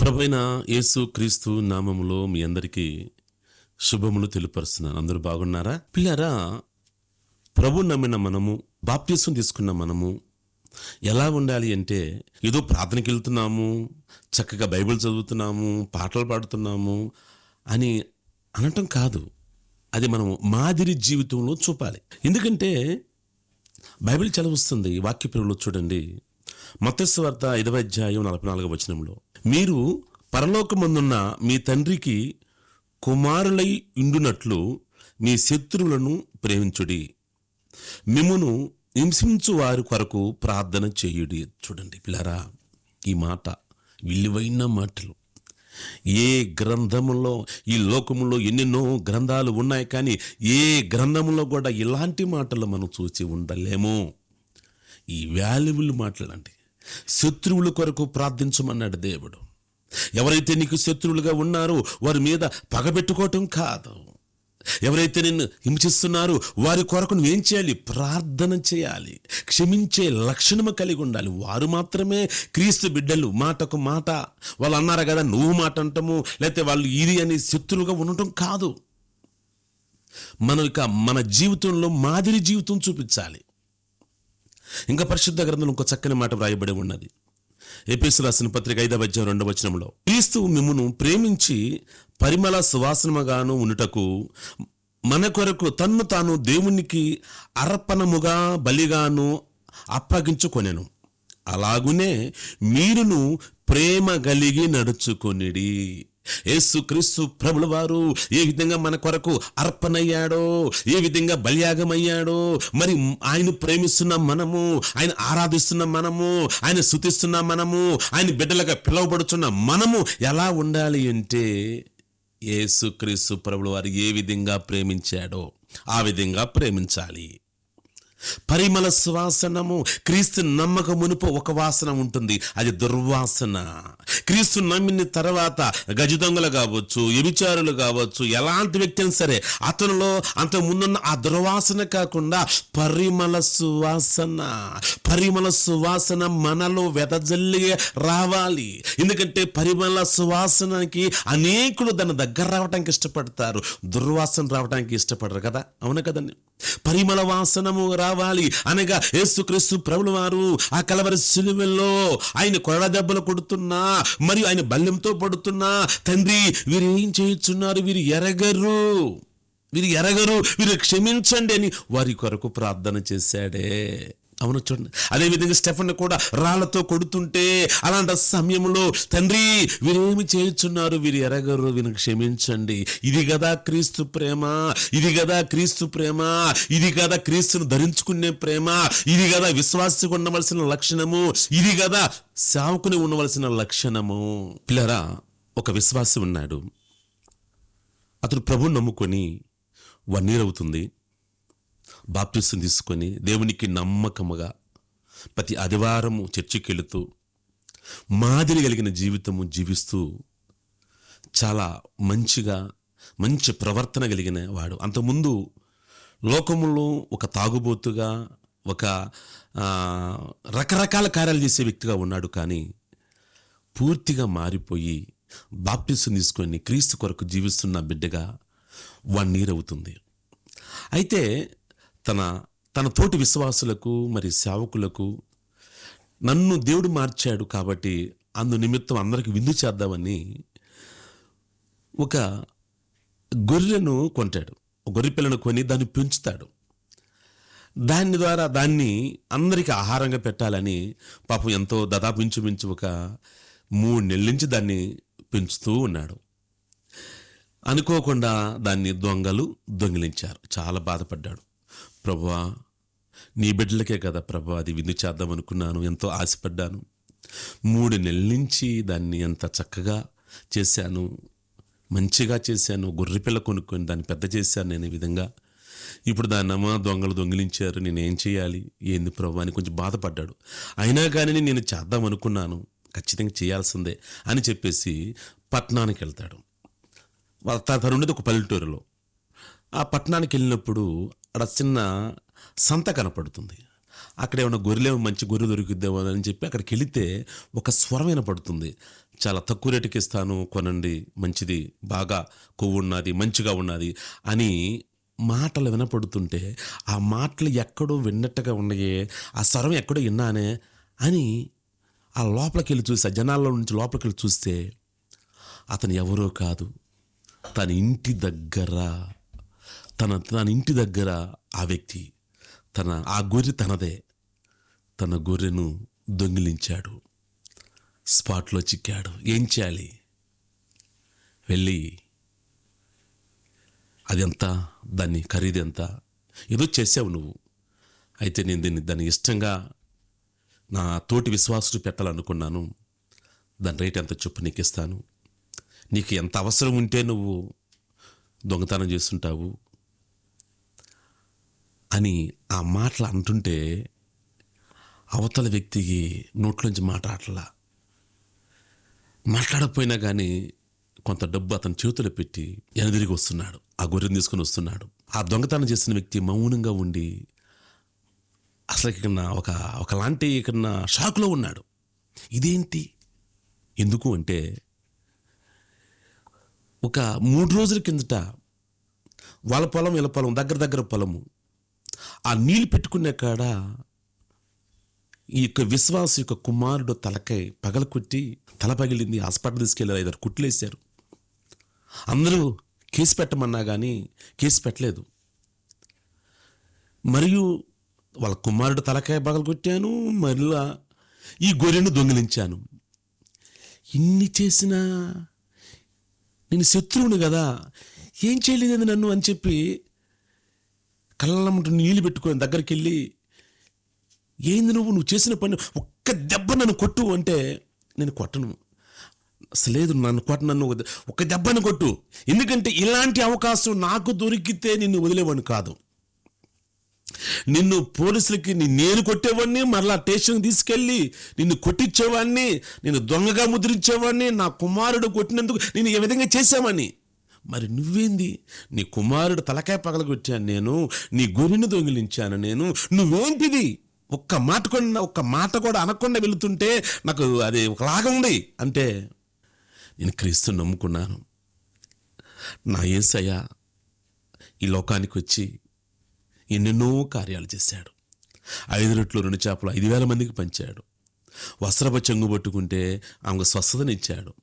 ప్రభైన యేసు క్రీస్తు నామములో మీ అందరికీ శుభములు తెలియపరుస్తున్నాను. అందరూ బాగున్నారా? పిల్లరా ప్రభు నమ్మిన మనము బాప్తీసం తీసుకున్న మనము ఎలా ఉండాలి అంటే ఏదో ప్రార్థనకి వెళ్తున్నాము చక్కగా బైబిల్ చదువుతున్నాము పాటలు పాడుతున్నాము అని అనటం కాదు. అది మనం మాదిరి జీవితంలో చూపాలి. ఎందుకంటే బైబిల్ చదివిస్తుంది వాక్య పిల్లలు చూడండి. మత్స్యవార్త వార్త అధ్యాయం నలభై నాలుగవ వచనంలో మీరు పరలోకమందున్న మీ తండ్రికి కుమారులై ఉండునట్లు మీ శత్రువులను ప్రేమించుడి. మిమ్మును హింసించు వారి కొరకు ప్రార్థన చేయుడి. చూడండి పిల్లరా ఈ మాట విలువైన మాటలు. ఏ గ్రంథములో ఈ లోకములో ఎన్నెన్నో గ్రంథాలు ఉన్నాయి కానీ ఏ గ్రంథములో కూడా ఇలాంటి మాటలు మనం చూసి ఉండలేము. ఈ వాల్యుబుల్ మాటలండి శత్రువుల కొరకు ప్రార్థించమన్నాడు దేవుడు. ఎవరైతే నీకు శత్రువులుగా ఉన్నారో వారి మీద పగబెట్టుకోవటం కాదు. ఎవరైతే నిన్ను హింసిస్తున్నారో వారి కొరకు నువ్వేం చేయాలి? ప్రార్థన చేయాలి. క్షమించే లక్షణము కలిగి ఉండాలి. వారు మాత్రమే క్రీస్తు బిడ్డలు. మాటకు మాట. వాళ్ళు అన్నారు కదా నువ్వు మాట అంటము. లేకపోతే వాళ్ళు ఇది అని శత్రువుగా ఉండటం కాదు. మనం ఇక మన జీవితంలో మాదిరి జీవితం చూపించాలి. ఇంకా పరిశుద్ధ గ్రంథంలో ఇంకో చక్కని మాట వ్రాయబడి ఉన్నది. ఎపిసు రాసిన పత్రిక ఐదవ అధ్యాయం రెండవ వచనంలో. క్రీస్తు మిమ్మును ప్రేమించి పరిమళ సువాసనముగాను ఉండుటకు మన కొరకు తన్ను తాను దేవునికి అర్పణముగా బలిగాను అప్పగించుకొనెను. అలాగునే మీరును ప్రేమ కలిగి నడుచుకొనిడి. యేసుక్రీస్తు ప్రభుల వారు ఏ విధంగా మన కొరకు అర్పణయ్యాడో ఏ విధంగా బలియాగమయ్యాడో మరి ఆయన ప్రేమిస్తున్న మనము ఆయన ఆరాధిస్తున్న మనము ఆయన శుతిస్తున్న మనము ఆయన బిడ్డలుగా పిలువబడుతున్న మనము ఎలా ఉండాలి అంటే యేసుక్రీస్తు ప్రభుల వారు ఏ విధంగా ప్రేమించాడో ఆ విధంగా ప్రేమించాలి. పరిమళ సువాసనము క్రీస్తు నమ్మక మునుపు ఒక వాసన ఉంటుంది. అది దుర్వాసన. క్రీస్తు నమ్మిన తర్వాత గజ దొంగలు కావచ్చు వ్యభిచారులు కావచ్చు ఎలాంటి వ్యక్తి అయినా సరే అతనిలో అంత ముందున్న ఆ దుర్వాసన కాకుండా పరిమళ సువాసన. పరిమళ సువాసన మనలో వెదజల్లి రావాలి. ఎందుకంటే పరిమళ సువాసనకి అనేకులు దాని దగ్గర రావడానికి ఇష్టపడతారు. దుర్వాసన రావడానికి ఇష్టపడరు కదా? అవును కదండి? పరిమళ వాసనము రావాలి. అనగా యేసుక్రీస్తు ప్రభులు వారు ఆ కలవరి సిలువల్లో ఆయన కొరడ దెబ్బలు కొడుతున్నా మరియు ఆయన బల్యంతో పడుతున్నా తండ్రి వీరు ఏం చేయుచున్నారు? వీరు ఎరగరు. వీరు ఎరగరు. వీరు క్షమించండి అని వారి కొరకు ప్రార్థన చేశాడే. అవును చూడండి. అదేవిధంగా స్టెఫన్ కూడా రాళ్ళతో కొడుతుంటే అలాంటి సమయంలో తండ్రి వీరేమి చేయుచున్నారు? వీరు ఎరగరు వీరిని క్షమించండి. ఇది కదా క్రీస్తు ప్రేమ ఇది కదా క్రీస్తు ప్రేమ ఇది కదా క్రీస్తును ధరించుకునే ప్రేమ ఇది కదా విశ్వాసి ఉండవలసిన లక్షణము ఇది కదా సావుకుని ఉండవలసిన లక్షణము. పిల్లరా ఒక విశ్వాసి ఉన్నాడు. అతడు ప్రభు నమ్ముకొని వన్ ఇయర్ అవుతుంది బాప్టిస్టుని తీసుకొని దేవునికి నమ్మకముగా ప్రతి ఆదివారము చర్చికి వెళుతూ మాదిరి కలిగిన జీవితము జీవిస్తూ చాలా మంచిగా మంచి ప్రవర్తన కలిగిన వాడు. అంతకుముందు లోకములో ఒక తాగుబోతుగా ఒక రకరకాల కార్యాలు చేసే వ్యక్తిగా ఉన్నాడు కానీ పూర్తిగా మారిపోయి బాప్టిస్టుని తీసుకొని క్రీస్తు కొరకు జీవిస్తున్న బిడ్డగా వన్ ఇయర్ అవుతుంది అయితే తన తన తోటి విశ్వాసులకు మరి సేవకులకు నన్ను దేవుడు మార్చాడు కాబట్టి అందు నిమిత్తం అందరికి విందు చేద్దామని ఒక గొర్రెను కొంటాడు. గొర్రె పిల్లను కొని దాన్ని పెంచుతాడు. దాని ద్వారా దాన్ని అందరికీ ఆహారంగా పెట్టాలని పాపం ఎంతో దాదాపు ఒక మూడు నెలల నుంచి దాన్ని పెంచుతూ ఉన్నాడు. అనుకోకుండా దాన్ని దొంగలు దొంగిలించారు. చాలా బాధపడ్డాడు. ప్రభువా నీ బిడ్డలకే కదా ప్రభా అది విందు చేద్దాం అనుకున్నాను ఎంతో ఆశపడ్డాను. మూడు నెలల నుంచి దాన్ని ఎంత చక్కగా చేశాను మంచిగా చేశాను గొర్రెపిల్ల కొనుక్కొని దాన్ని పెద్ద చేశాను నేను ఈ విధంగా. ఇప్పుడు దాన్ని అమ్మ దొంగలు దొంగిలించారు నేను ఏం చేయాలి ఏంది ప్రభు అని కొంచెం బాధపడ్డాడు. అయినా కానీ నేను చేద్దాం అనుకున్నాను ఖచ్చితంగా చేయాల్సిందే అని చెప్పేసి పట్టణానికి వెళ్తాడు. వాళ్ళ ఉండేది ఒక పల్లెటూరులో. ఆ పట్టణానికి వెళ్ళినప్పుడు అక్కడ చిన్న సంత కనపడుతుంది. అక్కడ ఏమైనా గొర్రెలేమో మంచి గొర్రె దొరికిద్దేమో అని చెప్పి అక్కడికి వెళితే ఒక స్వరం వినపడుతుంది. చాలా తక్కువ రేటుకి ఇస్తాను కొనండి మంచిది బాగా కొవ్వు ఉన్నది మంచిగా ఉన్నది అని మాటలు వినపడుతుంటే ఆ మాటలు ఎక్కడో విన్నట్టుగా ఉన్నాయే ఆ స్వరం ఎక్కడో విన్నానే అని ఆ లోపలికి వెళ్ళి చూస్తే ఆ జనాల్లో నుంచి లోపలికి వెళ్ళి చూస్తే అతను ఎవరో కాదు తన ఇంటి దగ్గర తన తన ఇంటి దగ్గర ఆ వ్యక్తి తన ఆ గొర్రె తనదే. తన గొర్రెను దొంగిలించాడు. స్పాట్లో చిక్కాడు. ఏం చేయాలి? వెళ్ళి అది ఎంత దాన్ని ఖరీదు ఎంత? ఏదో చేసావు నువ్వు. అయితే నేను దీన్ని దాన్ని ఇష్టంగా నా తోటి విశ్వాసుడు పెట్టాలనుకున్నాను. దాని రేట్ ఎంత చొప్పు నీకు ఇస్తాను. నీకు ఎంత అవసరం ఉంటే నువ్వు దొంగతనం చేస్తుంటావు. అని ఆ మాటలు అంటుంటే అవతల వ్యక్తికి నోట్లోంచి మాట్లాడలా మాట్లాడకపోయినా కానీ కొంత డబ్బు అతని చేతులు పెట్టి ఎనదిరిగి వస్తున్నాడు ఆ గొర్రెను తీసుకుని వస్తున్నాడు. ఆ దొంగతనం చేసిన వ్యక్తి మౌనంగా ఉండి అసలు ఇక్కడ ఒక ఒకలాంటి ఇక్కడ షాక్లో ఉన్నాడు. ఇదేంటి? ఎందుకు అంటే ఒక మూడు రోజుల కిందట వాళ్ళ పొలం వీళ్ళ పొలం దగ్గర దగ్గర పొలము. ఆ నీళ్ళు పెట్టుకునే కాడ ఈ యొక్క విశ్వాస యొక్క కుమారుడు తలకై పగలకొట్టి తల పగిలింది హాస్పిటల్ తీసుకెళ్ళారు ఐదారు కుట్లేశారు అందరూ కేసు పెట్టమన్నా కానీ కేసు పెట్టలేదు. మరియు వాళ్ళ కుమారుడు తలకాయ పగలగొట్టాను మరలా ఈ గొర్రెను దొంగిలించాను. ఇన్ని చేసినా నేను శత్రువుని కదా ఏం చేయలేదని నన్ను అని చెప్పి కళ్ళమ్మట నీళ్ళు పెట్టుకుని దగ్గరికి వెళ్ళి ఏంది నువ్వు? నువ్వు చేసిన పని ఒక్క దెబ్బ నన్ను కొట్టు అంటే నేను కొట్టను. అసలు లేదు నన్ను కొట్ట నన్ను ఒక దెబ్బను కొట్టు. ఎందుకంటే ఇలాంటి అవకాశం నాకు దొరికితే నిన్ను వదిలేవాడిని కాదు. నిన్ను పోలీసులకి నేను కొట్టేవాడిని మరలా స్టేషన్కి తీసుకెళ్ళి నిన్ను కొట్టించేవాడిని నేను దొంగగా ముద్రించేవాడిని నా కుమారుడు కొట్టినందుకు నేను ఏ విధంగా చేసామని మరి నువ్వేంది? నీ కుమారుడు తలకాయ పగలగొట్టాను నేను నీ గురిని దొంగిలించాను నేను. నువ్వేంటిది? ఒక్క మాట కూడా ఒక్క మాట కూడా అనకుండా వెళుతుంటే నాకు అది ఒకలాగా ఉంది. అంటే నేను క్రీస్తు నమ్ముకున్నాను. నా యేసయ్య ఈ లోకానికి వచ్చి ఎన్నెన్నో కార్యాలు చేశాడు. ఐదు రెట్లు రెండు చేపలు ఐదు వేల మందికి పంచాడు. వస్త్రప చెంగు పట్టుకుంటే ఆమెకు స్వస్థతనిచ్చాడు.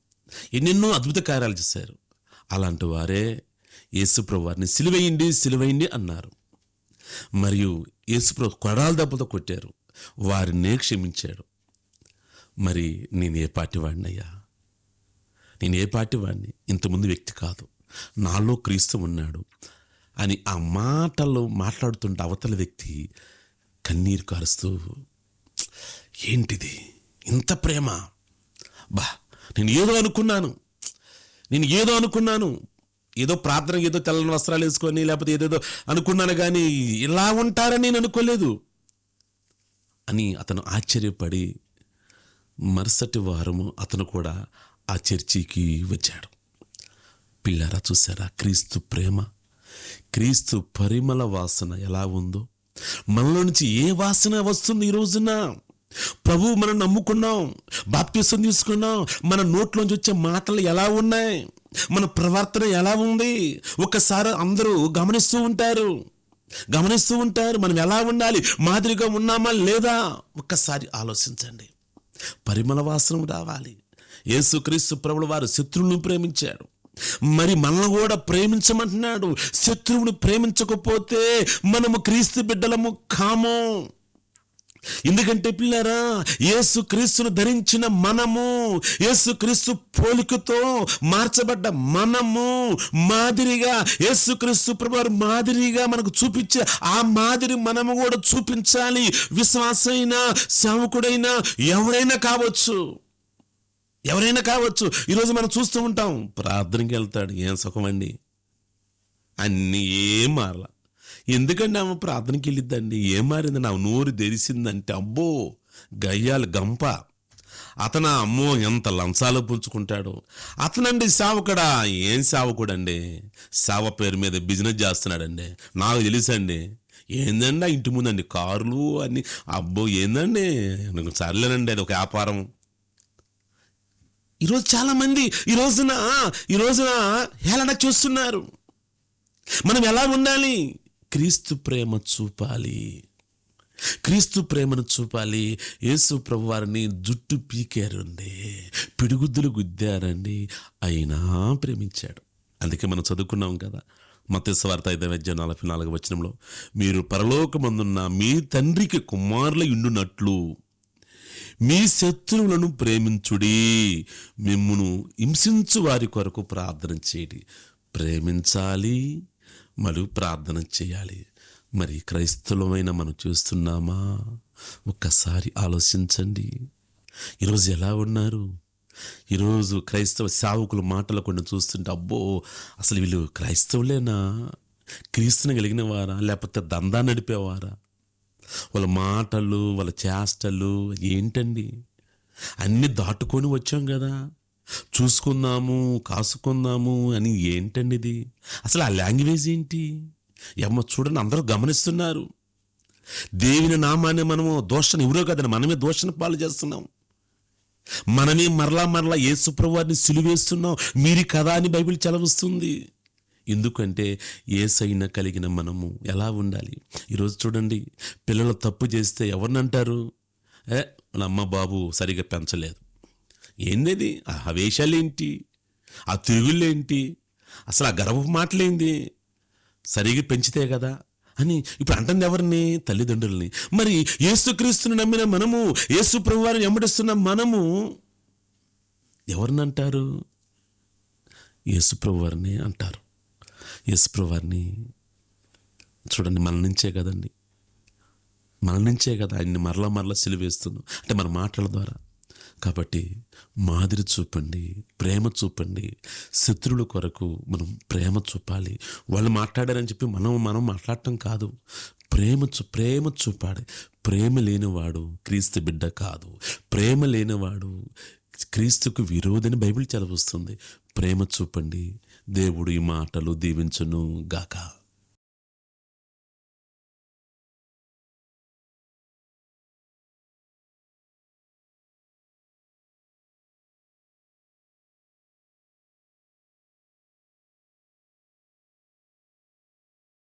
ఎన్నెన్నో అద్భుత కార్యాలు చేశారు. అలాంటి వారే యేసుప్రభు వారిని సిలువేయండి సిలువేయండి అన్నారు. మరియు యేసుప్రభు కొడాల దెబ్బతో కొట్టారు. వారినే క్షమించాడు. మరి నేను ఏ పార్టీ వాడినయ్యా నేను ఏ పార్టీ వాడిని ఇంతకుముందు వ్యక్తి కాదు. నాలో క్రీస్తు ఉన్నాడు అని ఆ మాటల్లో మాట్లాడుతుంటే అవతల వ్యక్తి కన్నీరు కారుస్తూ ఏంటిది? ఇంత ప్రేమ? బా నేను ఏదో అనుకున్నాను. నేను ఏదో అనుకున్నాను. ఏదో ప్రార్థన ఏదో తెల్లని వస్త్రాలు వేసుకొని లేకపోతే ఏదేదో అనుకున్నాను కానీ ఇలా ఉంటారని నేను అనుకోలేదు. అని అతను ఆశ్చర్యపడి మరుసటి వారము అతను కూడా ఆ చర్చికి వచ్చాడు. పిల్లారా చూసారా క్రీస్తు ప్రేమ క్రీస్తు పరిమళ వాసన ఎలా ఉందో. మనలో నుంచి ఏ వాసన వస్తుంది ఈ రోజున? ప్రభు మనం నమ్ముకున్నాం. బాప్తీసం తీసుకున్నాం. మన నోట్లోంచి వచ్చే మాటలు ఎలా ఉన్నాయి? మన ప్రవర్తన ఎలా ఉంది? ఒక్కసారి అందరూ గమనిస్తూ ఉంటారు. గమనిస్తూ ఉంటారు. మనం ఎలా ఉండాలి? మాదిరిగా ఉన్నామా లేదా? ఒక్కసారి ఆలోచించండి. పరిమళ వాసన రావాలి. యేసుక్రీస్తు ప్రభుల వారు శత్రువులను ప్రేమించాడు మరి మనల్ని కూడా ప్రేమించమంటున్నాడు. శత్రువుని ప్రేమించకపోతే మనము క్రీస్తు బిడ్డలము కాము. ఎందుకంటే పిల్లరా యేసు క్రీస్తును ధరించిన మనము యేసు క్రీస్తు పోలికతో మార్చబడ్డ మనము మాదిరిగా యేసు క్రీస్తు ప్రభువారు మాదిరిగా మనకు చూపించే ఆ మాదిరి మనము కూడా చూపించాలి. విశ్వాసైనా సేవకుడైనా ఎవరైనా కావచ్చు. ఎవరైనా కావచ్చు. ఈరోజు మనం చూస్తూ ఉంటాం ప్రార్థనకి వెళ్తాడు ఏం సుఖమండి? అన్నీ ఏం మారలా. ఎందుకంటే ఆమె ప్రార్థనకి వెళ్ళిద్దండి? ఏం మారింది నా నోరు తెరిసిందంటే అబ్బో గయ్యాలు గంప. అతను అమ్మో ఎంత లంచాలు పుంచుకుంటాడు అతనండి సేవకుడా? ఏం సేవకుడండి? సేవ పేరు మీద బిజినెస్ చేస్తున్నాడండి. నాకు తెలుసండి. ఏందండి ఆ ఇంటి ముందండి? కార్లు అన్ని. అబ్బో ఏందండి? సర్లేనండి అది ఒక వ్యాపారం. ఈరోజు చాలామంది ఈ రోజున ఈ రోజున హేళన చూస్తున్నారు. మనం ఎలా ఉండాలి? క్రీస్తు ప్రేమ చూపాలి. క్రీస్తు ప్రేమను చూపాలి. యేసు ప్రభు వారిని జుట్టు పీకారండి పిడుగుద్దులు గుద్దారండి. అయినా ప్రేమించాడు. అందుకే మనం చదువుకున్నాం కదా. మతేశ్వార్త ఐదు మధ్య నలభై నాలుగు వచనంలో మీరు పరలోకమందున్న మీ తండ్రికి కుమారుల ఇండునట్లు మీ శత్రువులను ప్రేమించుడి. మిమ్మును హింసించు వారి కొరకు ప్రార్థన చేయండి. ప్రేమించాలి. మరియు ప్రార్థన చేయాలి. మరి క్రైస్తవులమైన మనం చూస్తున్నామా? ఒక్కసారి ఆలోచించండి. ఈరోజు ఎలా ఉన్నారు? ఈరోజు క్రైస్తవ సేవకుల మాటలు కొన్ని చూస్తుంటే అబ్బో అసలు వీళ్ళు క్రైస్తవులేనా? క్రీస్తుని కలిగిన వారా? లేకపోతే దందా నడిపేవారా? వాళ్ళ మాటలు వాళ్ళ చేష్టలు ఏంటండి? అన్నీ దాటుకొని వచ్చాం కదా. చూసుకుందాము కాసుకుందాము అని ఏంటండి ఇది అసలు ఆ లాంగ్వేజ్ ఏంటి? ఏమో చూడండి అందరూ గమనిస్తున్నారు. దేవుని నామాన్ని మనము దోషణ ఎవరో కదండి మనమే దోషణ పాలు చేస్తున్నాం. మనమే మరలా మరలా యేసుప్రభువారిని సిలువేస్తున్నాం. మీరి కదా అని బైబిల్ చలవస్తుంది ఎందుకంటే ఏసైన కలిగిన మనము ఎలా ఉండాలి? ఈరోజు చూడండి పిల్లలు తప్పు చేస్తే ఎవరిని అంటారు? ఏ వాళ్ళ అమ్మ బాబు సరిగా పెంచలేదు. ఏంది ఆ వేషాలేంటి? ఆ తిరుగుళ్ళేంటి అసలు ఆ గర్వపు మాటలేంది? సరిగి పెంచితే కదా అని ఇప్పుడు అంటుంది ఎవరిని? తల్లిదండ్రుల్ని. మరి యేసుక్రీస్తుని నమ్మిన మనము యేసు ప్రభువారిని వెంబడిస్తున్న మనము ఎవరిని అంటారు యేసు అంటారు. యేసు ప్రభువారిని చూడండి మన నుంచే కదండి. మన నుంచే కదా ఆయన్ని మరలా మరలా సిలివేస్తున్నాం అంటే మన మాటల ద్వారా. కాబట్టి మాదిరి చూపండి ప్రేమ చూపండి. శత్రువుల కొరకు మనం ప్రేమ చూపాలి. వాళ్ళు మాట్లాడారని చెప్పి మనం మనం మాట్లాడటం కాదు. ప్రేమ చూ ప్రేమ చూపాలి. ప్రేమ లేనివాడు క్రీస్తు బిడ్డ కాదు. ప్రేమ లేనివాడు క్రీస్తుకు విరోధని బైబిల్ చదివిస్తుంది. ప్రేమ చూపండి. దేవుడు ఈ మాటలు దీవించును గాక